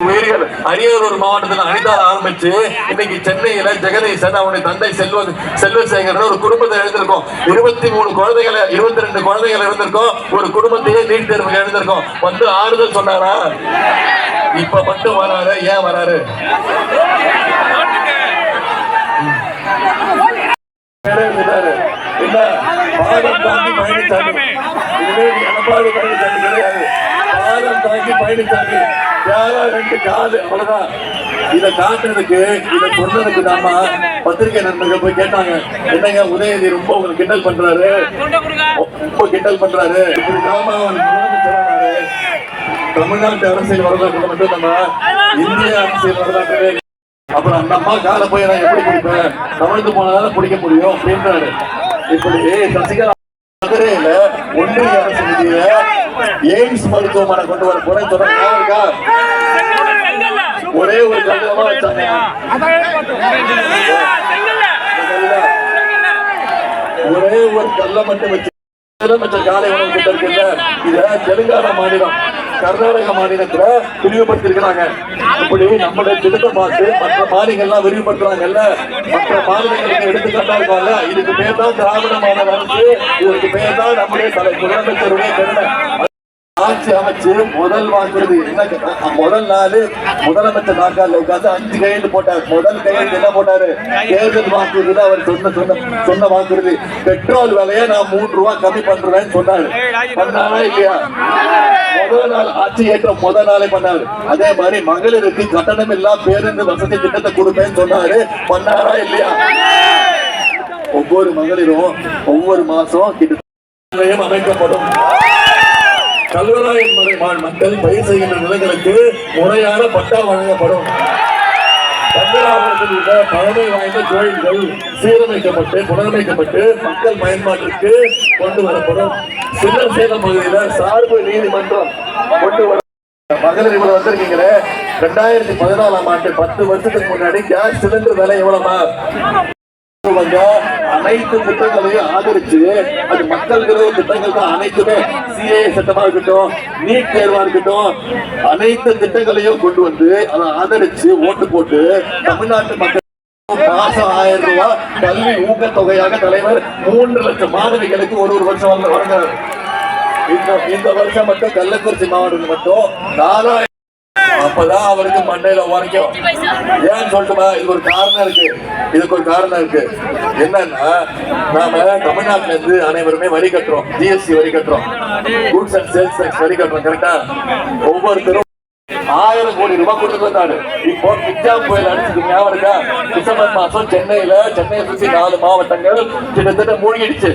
உயிர்கள் அரியலூர் மாவட்டத்தில் அனிதா ஆரம்பிச்சு இன்னைக்கு சென்னையில ஜெகதீசன் அவனுடைய தந்தை செல்வ செல்வசேகர் ஒரு குடும்பத்தை எழுந்திருக்கோம் இருபத்தி மூணு குழந்தைகளை இருபத்தி ரெண்டு குழந்தைகள் இருந்திருக்கோம் ஒரு குடும்பத்தையே நீட் தேர்வுக்கு எழுந்திருக்கோம் வந்து ஆறுதல் சொன்னாரா இப்ப மட்டும் வராரு ஏன் வராரு வேற இருந்தாரு. பாதம் தாங்கி எடப்பாடி பழனிசாமி கிடையாது. பாதம் பயணிச்சாரு. யாரோ ரெண்டு காலு, அவ்வளவுதான். இத காட்டுறதுக்கு இத சொன்னதுக்கு தாமா பத்திரிகை நண்பர்கள் போய் கேட்டாங்க. என்னங்க உதயநிதி ரொம்ப உங்களுக்கு கிண்டல் பண்றாரு? ரொம்ப கிண்டல் பண்றாரு. இப்படி தாமா அவர் முதலமைச்சரானாரு. தமிழ்நாட்டு அரசியல் வரலாற்று மட்டும் நம்ம இந்திய அரசியல் வரலாற்று அப்புறம் அந்த அம்மா காலை போய் நான் எப்படி பிடிப்பேன் தமிழ்ந்து போனதால பிடிக்க முடியும் அப்படின்றாரு. இப்படி சசிகலா மதுரையில ஒன்றிய அரசு எய்ம்ஸ் மருத்துவமனை கொண்டு வர ஞாபகம் இருக்கா? ஒரே ஒரு வச்சாங்க. ஒரே ஒரு கல்ல மட்டும் வச்சு முதலமைச்சர் காலை உணவு திட்டம் இருக்குல்ல இத தெலுங்கானா மாநிலம் கர்நாடக மாநிலத்துல விரிவுபடுத்திருக்கிறாங்க இப்படி நம்முடைய திட்டத்தை பார்த்து மற்ற மாநிலங்கள்லாம் விரிவுபடுத்துறாங்கல்ல. மற்ற மாநிலங்களுக்கு எடுத்துக்காட்டா இருக்காங்கல்ல. இதுக்கு பேர் தான் திராவிட மாநில அரசு. இதற்கு பேர் தான் நம்முடைய தலை முதலமைச்சருடைய பெருமை ஆட்சி அமைச்சு முதல் வாங்குறது என்ன முதல் நாள் முதலமைச்சர் நாற்காலில் உட்காந்து அஞ்சு கையெழுத்து போட்டார். முதல் கையெழுத்து என்ன போட்டாரு? தேர்தல் வாக்குறுதியில அவர் சொன்ன சொன்ன சொன்ன வாக்குறுதி. பெட்ரோல் விலையை நான் மூன்று ரூபா கம்மி பண்றேன்னு சொன்னாரு. பண்ணாரா இல்லையா? முதல் நாள் ஆட்சி ஏற்ற முதல் நாளே பண்ணாரு. அதே மாதிரி மகளிருக்கு கட்டணம் இல்லா பேருந்து வசதி திட்டத்தை கொடுப்பேன்னு சொன்னாரு. பண்ணாரா இல்லையா? ஒவ்வொரு மகளிரும் ஒவ்வொரு மாசம் கிட்ட அமைக்கப்படும். கல்வராயன் மலை வாழ் மக்கள் பயிர் செய்கின்ற நிலங்களுக்கு முறையான பட்டா வழங்கப்படும். தஞ்சாவூரில் உள்ள பழமை வாய்ந்த கோயில்கள் சீரமைக்கப்பட்டு புனரமைக்கப்பட்டு மக்கள் பயன்பாட்டிற்கு கொண்டு வரப்படும். சின்ன சேலம் பகுதியில் சார்பு நீதிமன்றம் கொண்டு வர மகளிர் இவ்வளவு வந்திருக்கீங்களே. ரெண்டாயிரத்தி பதினாலாம் ஆண்டு பத்து வருஷத்துக்கு முன்னாடி கேஸ் சிலிண்டர் விலை எவ்வளவுமா வந்த அனைத்து திட்டங்களையும் ஆதரிச்சு அது மக்கள் திட்டங்கள் தான் அனைத்துமே சிஏ சட்டமா இருக்கட்டும் நீட் தேர்வா இருக்கட்டும் அனைத்து திட்டங்களையும் கொண்டு வந்து அதை ஆதரிச்சு ஓட்டு போட்டு தமிழ்நாட்டு மக்கள் மாசம் ஆயிரம் ரூபாய் கல்வி ஊக்கத்தொகையாக தலைவர் மூன்று லட்சம் மாணவிகளுக்கு ஒரு ஒரு வருஷம் வந்து வழங்குறாரு இந்த இந்த வருஷம் மட்டும் கள்ளக்குறிச்சி மாவட்டத்தில் மட்டும் நாலாயிரம் அப்பதான் அவருக்கு மண்டையில உரைக்கும். ஏன்னு சொல்லட்டுமா இது ஒரு காரணம் இருக்கு. இதுக்கு ஒரு காரணம் இருக்கு. என்னன்னா நாம தமிழ்நாட்டுல இருந்து அனைவருமே வரி கட்டுறோம். ஜிஎஸ்டி வரி கட்டுறோம். கூட்ஸ் அண்ட் சேல்ஸ் டேக்ஸ் வரி கட்டுறோம் கரெக்டா ஒவ்வொருத்தரும் ஆயிரம் கோடி ரூபாய் கொடுத்துட்டு வந்தாரு. இப்போ பிச்சா புயல் அடிச்சது ஞாபகம் இருக்கா? டிசம்பர் மாசம் சென்னையில சென்னையை சுற்றி நாலு மாவட்டங்கள் கிட்டத்தட்ட மூழ்கிடுச்சு.